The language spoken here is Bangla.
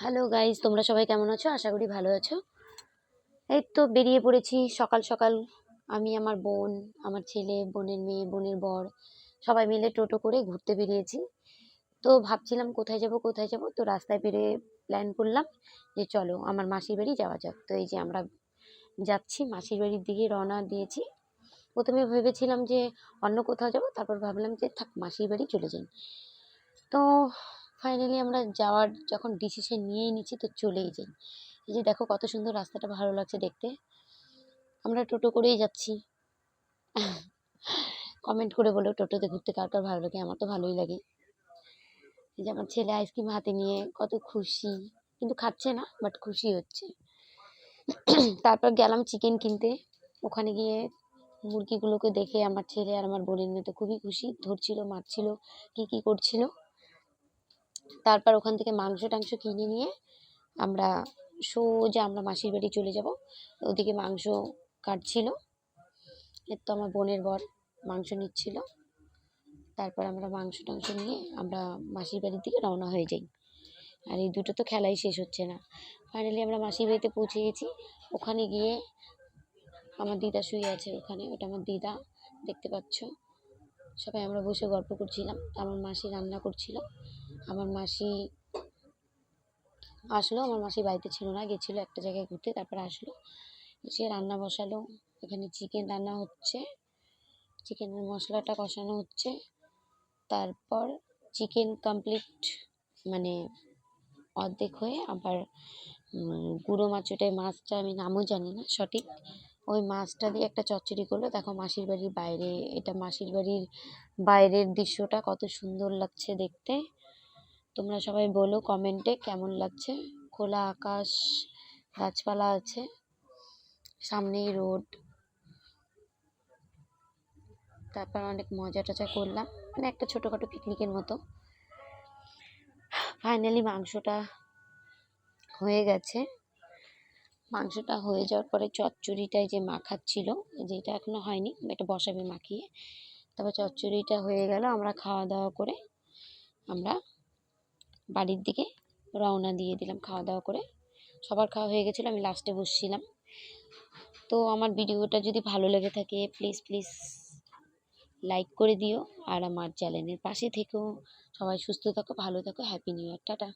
হ্যালো গাইজ তোমরা সবাই কেমন আছো? আশা করি ভালো আছো। এই তো বেরিয়ে পড়েছি, সকাল সকাল। আমি, আমার বোন, আমার ছেলে, বোনের মেয়ে, বোনের বর, সবাই মিলে টোটো করে ঘুরতে বেরিয়েছি। তো ভাবছিলাম কোথায় যাব কোথায় যাব? তো রাস্তায় বেরিয়ে প্ল্যান করলাম যে চলো, আমার মাসির বাড়ি যাওয়া যাক। তো এই যে আমরা যাচ্ছি, মাসির বাড়ির দিকে রওনা দিয়েছি। প্রথমে ভেবেছিলাম যে অন্য কোথাও যাব, তারপর ভাবলাম যে থাক, মাসির বাড়ি চলে যাই। তো ফাইনালি আমরা যাওয়ার যখন ডিসিশন নিয়েই নিচ্ছি তো চলেই যাই। এই যে দেখো কত সুন্দর রাস্তাটা ভালো লাগছে দেখতে। আমরা টোটো করেই যাচ্ছি। কমেন্ট করে বলো টোটোতে ঘুরতে কার কার ভালো লাগে? আমার তো ভালোই লাগে। এই যে আমার ছেলে আইসক্রিম হাতে নিয়ে কত খুশি। কিন্তু খাচ্ছে না বাট খুশি হচ্ছে। তারপর গেলাম চিকেন কিনতে। ওখানে গিয়ে মুরগিগুলোকে দেখে আমার ছেলে আর আমার বোনের মেয়ে তো খুবই খুশি। ধরছিল, মারছিল, কি কি করছিল। তারপর ওখান থেকে মাংস টাংস কিনে নিয়ে আমরা সোজা আমরা মাসির বাড়ি চলে যাব। ওদিকে মাংস কাটছিল। এর তো আমার বোনের বর মাংস নিচ্ছিল। তারপর আমরা মাংস টাংস নিয়ে আমরা মাসির বাড়ির দিকে রওনা হয়ে যাই। আর এই দুটো তো খেলাই শেষ হচ্ছে না। ফাইনালি আমরা মাসির বাড়িতে পৌঁছে গেছি। ওখানে গিয়ে আমার দিদা শুয়ে আছে ওখানে। ওটা আমার দিদা, দেখতে পাচ্ছ? সবাই আমরা বসে গল্প করছিলাম। আমার মাসি রান্না করছিল। আমার মাসি আসলো। আমার মাসি বাড়িতে ছিল না, গেছিল একটা জায়গায় ঘুরতে, তারপর আসলো। সে রান্না বসালো। এখানে চিকেন রান্না হচ্ছে। চিকেনের মশলাটা কষানো হচ্ছে। তারপর চিকেন কমপ্লিট মানে অর্ধেক হয়ে আবার গুঁড়ো মাছ, ওটাই মাছটা আমি নামও জানি না সঠিক। ওই মাছটা দিয়ে একটা চচ্চড়ি করল, দেখো মাসির বাড়ির বাইরে, এটা মাসির বাড়ির বাইরের দৃশ্যটা কত সুন্দর লাগছে দেখতে। তোমরা সবাই বলো কমেন্টে কেমন লাগছে? খোলা আকাশ, গাছপালা আছে, সামনেই রোড। তারপর অনেক মজা টজা করলাম মানে একটা ছোটোখাটো পিকনিকের মতো। ফাইনালি মাংসটা হয়ে গেছে। মাংসটা হয়ে যাওয়ার পরে চচ্চড়িটায় যে মাখাচ্ছিল, যেটা এখনও হয়নি, এটা বসাবে মাখিয়ে। তারপর চচ্চড়িটা হয়ে গেল, আমরা খাওয়া দাওয়া করে আমরা বাড়ির দিকে রওনা দিয়ে দিলাম খাওয়া দাওয়া করে। সবার খাওয়া হয়ে গেছিল, আমি লাস্টে বসছিলাম। তো আমার ভিডিওটা যদি ভালো লেগে থাকে প্লিজ প্লিজ লাইক করে দিও। আর আমার চ্যানেলের পাশে থেকেও সবাই সুস্থ থাকো, ভালো থাকো হ্যাপি নিউ ইয়ার টাটা।